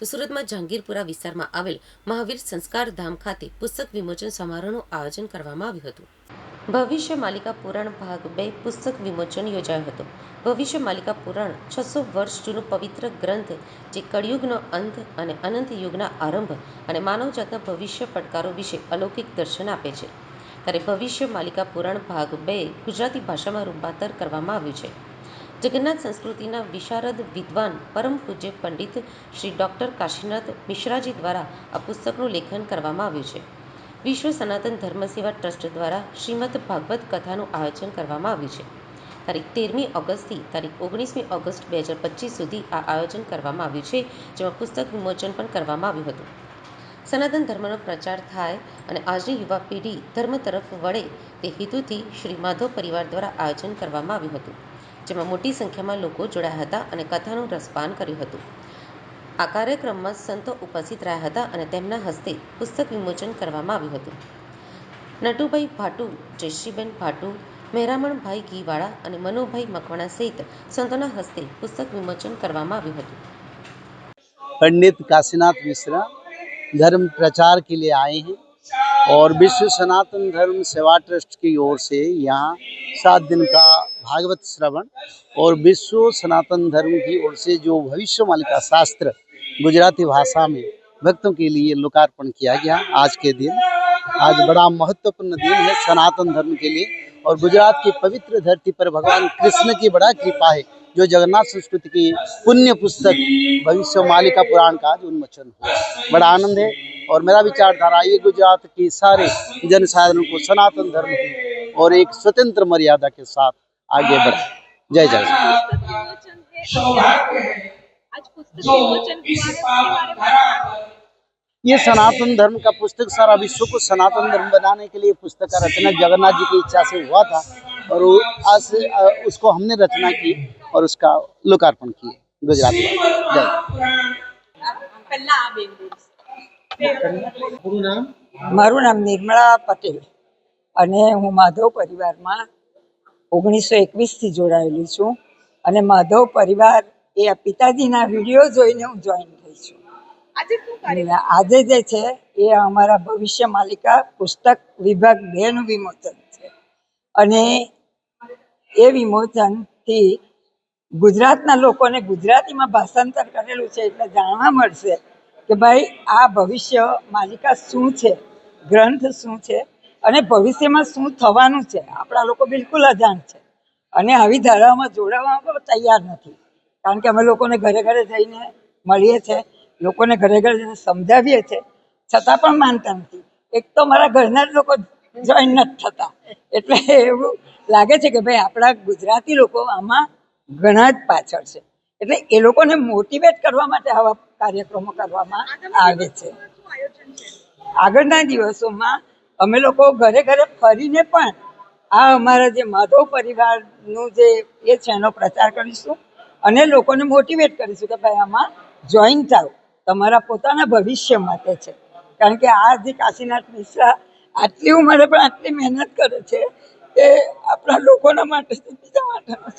તો સુરતમાં જહાંગીરપુરા વિસ્તારમાં આવેલ મહાવીર સંસ્કાર ધામ ખાતે પુસ્તક વિમોચન સમારોહનું આયોજન કરવામાં આવ્યું હતું. ભવિષ્ય માલિકા પુરાણ ભાગ બે પુસ્તક વિમોચન યોજાયો હતો. ભવિષ્ય માલિકા પુરાણ છસો વર્ષ જૂનું પવિત્ર ગ્રંથ જે કળિયુગનો અંત અને અનંત યુગના આરંભ અને માનવજાતના ભવિષ્ય પડકારો વિશે અલૌકિક દર્શન આપે છે. ત્યારે ભવિષ્ય માલિકા પુરાણ ભાગ બે ગુજરાતી ભાષામાં રૂપાંતર કરવામાં આવ્યું છે. જગન્નાથ સંસ્કૃતિના વિશારદ વિદ્વાન પરમ પૂજ્ય પંડિત શ્રી ડૉક્ટર કાશીનાથ મિશ્રાજી દ્વારા આ પુસ્તકનું લેખન કરવામાં આવ્યું છે. વિશ્વ સનાતન ધર્મ સેવા ટ્રસ્ટ દ્વારા શ્રીમદ ભાગવત કથાનું આયોજન કરવામાં આવ્યું છે. તારીખ તેરમી ઓગસ્ટથી તારીખ ઓગણીસમી ઓગસ્ટ બે હજાર પચીસ સુધી આ આયોજન કરવામાં આવ્યું છે, જેમાં પુસ્તક વિમોચન પણ કરવામાં આવ્યું હતું. સનાતન ધર્મનો પ્રચાર થાય અને આજની યુવા પેઢી ધર્મ તરફ વળે તે હેતુથી શ્રી માધવ પરિવાર દ્વારા આયોજન કરવામાં આવ્યું હતું. જેમાં મોટી સંખ્યામાં લોકો જોડાયા હતા અને કથાનું રસપાન કર્યું હતું આ કાર્યક્રમમાં સંતો ઉપસ્થિત રહ્યા હતા અને તેમના હસ્તે પુસ્તક વિમોચન કરવામાં આવ્યું હતું નટુભાઈ ભાટુ જયશ્રીબેન ભાટુ મહેરામણભાઈ ઘીવાળા અને મનોભાઈ મકવાણા સહિત સંતોના હસ્તે પુસ્તક વિમોચન કરવામાં આવ્યું હતું पंडित काशीनाथ मिश्रा धर्म प्रचार के लिए आए हैं और विश्व सनातन धर्म सेवा ट्रस्ट की ओर से यहाँ सात दिन का भागवत श्रवण और विश्व सनातन धर्म की ओर से जो भविष्य मालिका शास्त्र गुजराती भाषा में भक्तों के लिए लोकार्पण किया गया आज के दिन, आज बड़ा महत्वपूर्ण दिन है सनातन धर्म के लिए और गुजरात की पवित्र धरती पर भगवान कृष्ण की बड़ा कृपा है, जो जगन्नाथ संस्कृति की पुण्य पुस्तक भविष्य मालिका पुराण का आज उन्मोचन हुआ। बड़ा आनंद है और मेरा विचारधारा ये गुजरात की सारे जन साधारण को सनातन धर्म की और एक स्वतंत्र मर्यादा के साथ आगे बढ़े जय जय आज पुस्तक विमोचन हुआ है उसके बारे में ये सनातन धर्म का पुस्तक सारा विश्व को सनातन धर्म बनाने के लिए पुस्तक का रचना जगन्नाथ जी की इच्छा से हुआ था और वो आज से, अ, उसको हमने रचना की और उसका लोकार्पण किए गुजरात में जय पहला आ बेन મારું નામ નિર્મળા પટેલ અને હું માધવ પરિવારમાં ઓગણીસો એકવીસથી જોડાયેલી છું અને માધવ પરિવાર એ પિતાજીના વીડિયો જોઈને હું જોઈન થઈ છું. આજે જે છે એ અમારા ભવિષ્ય માલિકા પુસ્તક વિભાગ બેનું વિમોચન છે. અને એ વિમોચનથી ગુજરાતના લોકોને ગુજરાતીમાં ભાષાંતર કરેલું છે એટલે જાણવા મળશે કે ભાઈ આ ભવિષ્ય માલિકા શું છે ગ્રંથ શું છે અને ભવિષ્યમાં શું થવાનું છે આપણા લોકો બિલકુલ અજાણ છે. અને આવી ધારામાં જોડાવામાં પણ તૈયાર નથી. કારણ કે અમે લોકોને ઘરે ઘરે જઈને મળીએ છીએ લોકોને ઘરે ઘરે જઈને સમજાવીએ છીએ છતાં પણ માનતા નથી. એક તો મારા ઘરના જ લોકો જોઈન નથી થતા. એટલે એવું લાગે છે કે ભાઈ આપણા ગુજરાતી લોકો આમાં ઘણા જ પાછળ છે. એટલે એ લોકોને મોટિવેટ કરવા માટે આવા કાર્યક્રમો કરવામાં આવે છે? આગળના દિવસોમાં અમે લોકો ઘરે ઘરે ફરીને પણ આ અમારા જે માધવ પરિવારનું જે એ છે, એનો પ્રચાર કરીશું અને લોકોને મોટિવેટ કરીશું કે ભાઈ આમાં જોઈન થાવ. તમારા પોતાના ભવિષ્ય માટે છે. કારણ કે આ જે કાશીનાથ મિશ્રા આટલી ઉંમરે પણ આટલી મહેનત કરે છે એ આપણા લોકોના માટે બીજા માટે નથી.